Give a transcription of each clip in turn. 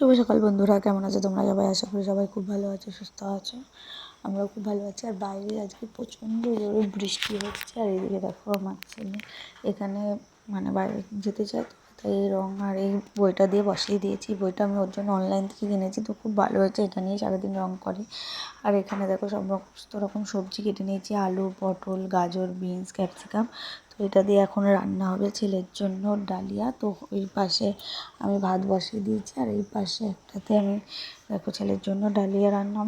শুভ সকাল বন্ধুরা, কেমন আছো তোমরা? সবাই আশা করি সবাই খুব ভালো আছো, সুস্থ আছো। আমরাও খুব ভালো আছি। আর বাইরে আজকে প্রচণ্ড জোরে বৃষ্টি হচ্ছে। আর এইদিকে দেখো আমার ছেলে এখানে মানে বাইরে যেতে চায় তো, তাই এই রঙ আর এই বইটা দিয়ে বসিয়ে দিয়েছি। বইটা আমি ওর জন্য অনলাইন থেকে কিনেছি, তো খুব ভালো হয়েছে। এটা নিয়ে সারাদিন রঙ করে। আর এখানে দেখো সমস্ত রকম সবজি কেটে নিয়েছি। আলু, পটল, গাজর, বিনস, ক্যাপসিকাম। এটা দিয়ে এখন রান্না হবে ছেলের জন্য ডালিয়া। তো ওই পাশে আমি ভাত বসিয়ে দিয়েছি আর এই পাশে একটাতে আমি দেখো ছেলের জন্য ডালিয়া রান্না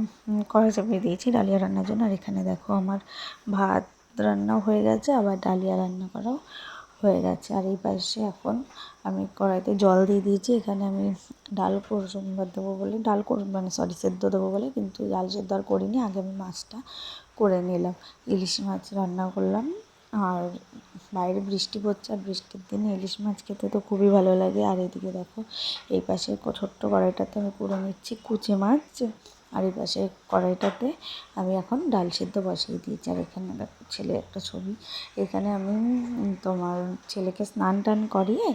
করা চাপিয়ে দিয়েছি ডালিয়া রান্নার জন্য। আর এখানে দেখো আমার ভাত রান্নাও হয়ে গেছে, আবার ডালিয়া রান্না করাও হয়ে গেছে। আর এই পাশে এখন আমি কড়াইতে জল দিয়ে দিয়েছি। এখানে আমি ডাল কোরসম্বার দেবো বলে, ডাল মানে সরি সেদ্ধ দেবো বলে, কিন্তু ডাল সেদ্ধ আর করিনি, আগে আমি মাছটা করে নিলাম। ইলিশ মাছ রান্না করলাম, আর বাইরে বৃষ্টি পড়ছে আর বৃষ্টির দিনে ইলিশ মাছ খেতে তো খুবই ভালো লাগে। আর এদিকে দেখো, এই পাশে ছোট্ট কড়াইটাতে আমি পুরো নিচ্ছি কুচে মাছ। আর এই পাশে কড়াইটাতে আমি এখন ডাল সিদ্ধ বসিয়ে দিয়েছি। আর এখানে ছেলে একটা ছবি। এখানে আমি তোমার ছেলেকে স্নান টান করিয়ে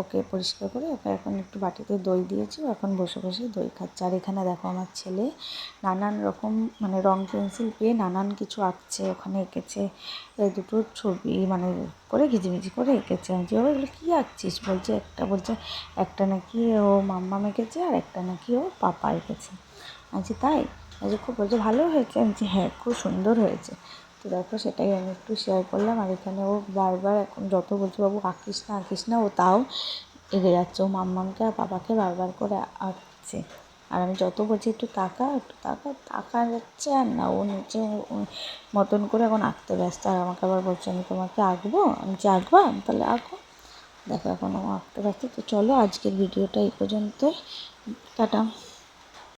ওকে পরিষ্কার করে ওকে এখন একটু বাটিতে দই দিয়েছি। এখন বসে বসে দই খাচ্ছে। আর এখানে দেখো আমার ছেলে নানান রকম মানে রং পেন্সিল পেয়ে নানান কিছু আঁকছে, ওখানে এঁকেছে। দুটো ছবি মানে করে ঘিচিমিচি করে এঁকেছে। আমি বাবা, এগুলো কী আঁকছিস? বলছে, একটা বলছে, একটা নাকি ও মাম্মা এঁকেছে আর একটা নাকি ও পাপা এঁকেছে। আচ্ছা তাই? আচ্ছা খুব বলছে, ভালো হয়েছে? বলছি হ্যাঁ খুব সুন্দর হয়েছে। তো দেখো, সেটাই আমি একটু শেয়ার করলাম। আর এখানে ও বারবার এখন যত বলছে, বাবু, আঁকিস না আঁকিস না। ও তাও এগিয়ে যাচ্ছে। ও মাম্মামকে আর বাবাকে বারবার করে আঁকছে। আর আমি যত বলছি, একটু তাকা একটু তাকা। তাকা যাচ্ছে আর না, ও নিচে মতন করে এখন আঁকতে ব্যস্ত। আর আমাকে আবার বলছে, আমি তোমাকে আঁকবো? আমি যে আঁকবো? তাহলে আঁকো। দেখো, এখন ও আঁকতে ব্যস্ত। তো চলো, আজকের ভিডিওটা এই পর্যন্তই। টাটা।